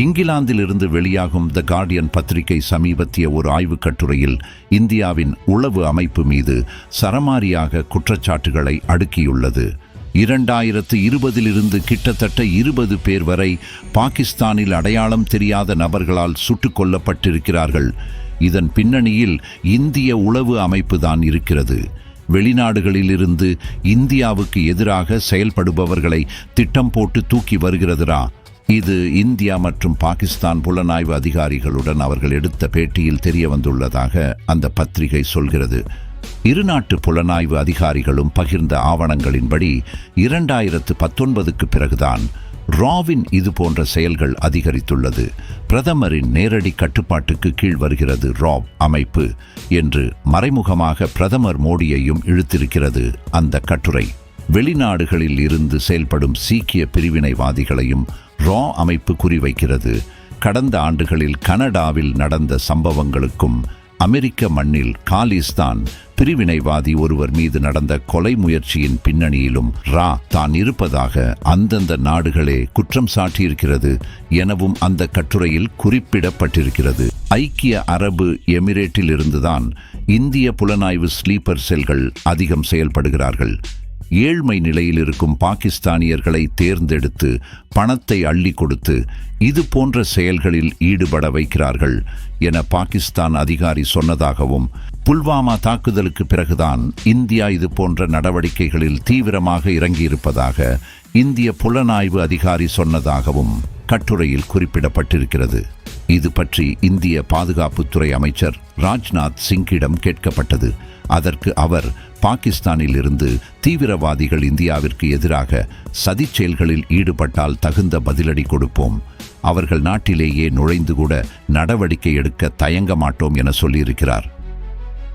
இங்கிலாந்திலிருந்து வெளியாகும் த கார்டியன் பத்திரிகை சமீபத்திய ஒரு ஆய்வுக் கட்டுரையில் இந்தியாவின் உளவு அமைப்பு மீது சரமாரியாக குற்றச்சாட்டுகளை அடுக்கியுள்ளது. இரண்டாயிரத்து இருபதிலிருந்து கிட்டத்தட்ட இருபது பேர் வரை பாகிஸ்தானில் அடையாளம் தெரியாத நபர்களால் சுட்டுக் கொல்லப்பட்டிருக்கிறார்கள். இதன் பின்னணியில் இந்திய உளவு அமைப்புதான் இருக்கிறது. வெளிநாடுகளிலிருந்து இந்தியாவுக்கு எதிராக செயல்படுபவர்களை திட்டம் போட்டு தூக்கி வருகிறதுரா இது இந்தியா மற்றும் பாகிஸ்தான் புலனாய்வு அதிகாரிகளுடன் அவர்கள் எடுத்த பேட்டியில் தெரிய வந்துள்ளதாக அந்த பத்திரிகை சொல்கிறது. இருநாட்டு புலனாய்வு அதிகாரிகளும் பகிர்ந்த ஆவணங்களின்படி இரண்டாயிரத்து பத்தொன்பதுக்கு பிறகுதான் ராவின் இது போன்ற செயல்கள் அதிகரித்துள்ளது. பிரதமரின் நேரடி கட்டுப்பாட்டுக்கு கீழ் வருகிறது ராவ் அமைப்பு என்று மறைமுகமாக பிரதமர் மோடியையும் இழுத்திருக்கிறது அந்த கட்டுரை. வெளிநாடுகளில் இருந்து செயல்படும் சீக்கிய பிரிவினைவாதிகளையும் ரா அமைப்பு குறிவைக்கிறது. கடந்த ஆண்டுகளில் கனடாவில் நடந்த சம்பவங்களுக்கும் அமெரிக்க மண்ணில் காலிஸ்தான் பிரிவினைவாதி ஒருவர் மீது நடந்த கொலை முயற்சியின் பின்னணியிலும் ரா தான் இருப்பதாக அந்தந்த நாடுகளே குற்றம் சாட்டியிருக்கிறது எனவும் அந்த கட்டுரையில் குறிப்பிடப்பட்டிருக்கிறது. ஐக்கிய அரபு எமிரேட்டில் இருந்துதான் இந்திய புலனாய்வு ஸ்லீப்பர் செல்கள் அதிகம் செயல்படுகிறார்கள். ஏழ்மை நிலையில் இருக்கும் பாகிஸ்தானியர்களை தேர்ந்தெடுத்து பணத்தை அள்ளி கொடுத்து இது போன்ற செயல்களில் ஈடுபட வைக்கிறார்கள் என பாகிஸ்தான் அதிகாரி சொன்னதாகவும் புல்வாமா தாக்குதலுக்கு பிறகுதான் இந்தியா இது போன்ற நடவடிக்கைகளில் தீவிரமாக இறங்கியிருப்பதாக இந்திய புலனாய்வு அதிகாரி சொன்னதாகவும் கட்டுரையில் குறிப்பிடப்பட்டிருக்கிறது. இது பற்றி இந்திய பாதுகாப்புத்துறை அமைச்சர் ராஜ்நாத் சிங்கிடம் கேட்கப்பட்டது. அதற்கு அவர் பாகிஸ்தானில் இருந்து தீவிரவாதிகள் இந்தியாவிற்கு எதிராக சதிச்செயல்களில் ஈடுபட்டால் தகுந்த பதிலடி கொடுப்போம். அவர்கள் நாட்டிலேயே நுழைந்து கூட நடவடிக்கை எடுக்க தயங்க மாட்டோம் என சொல்லியிருக்கிறார்.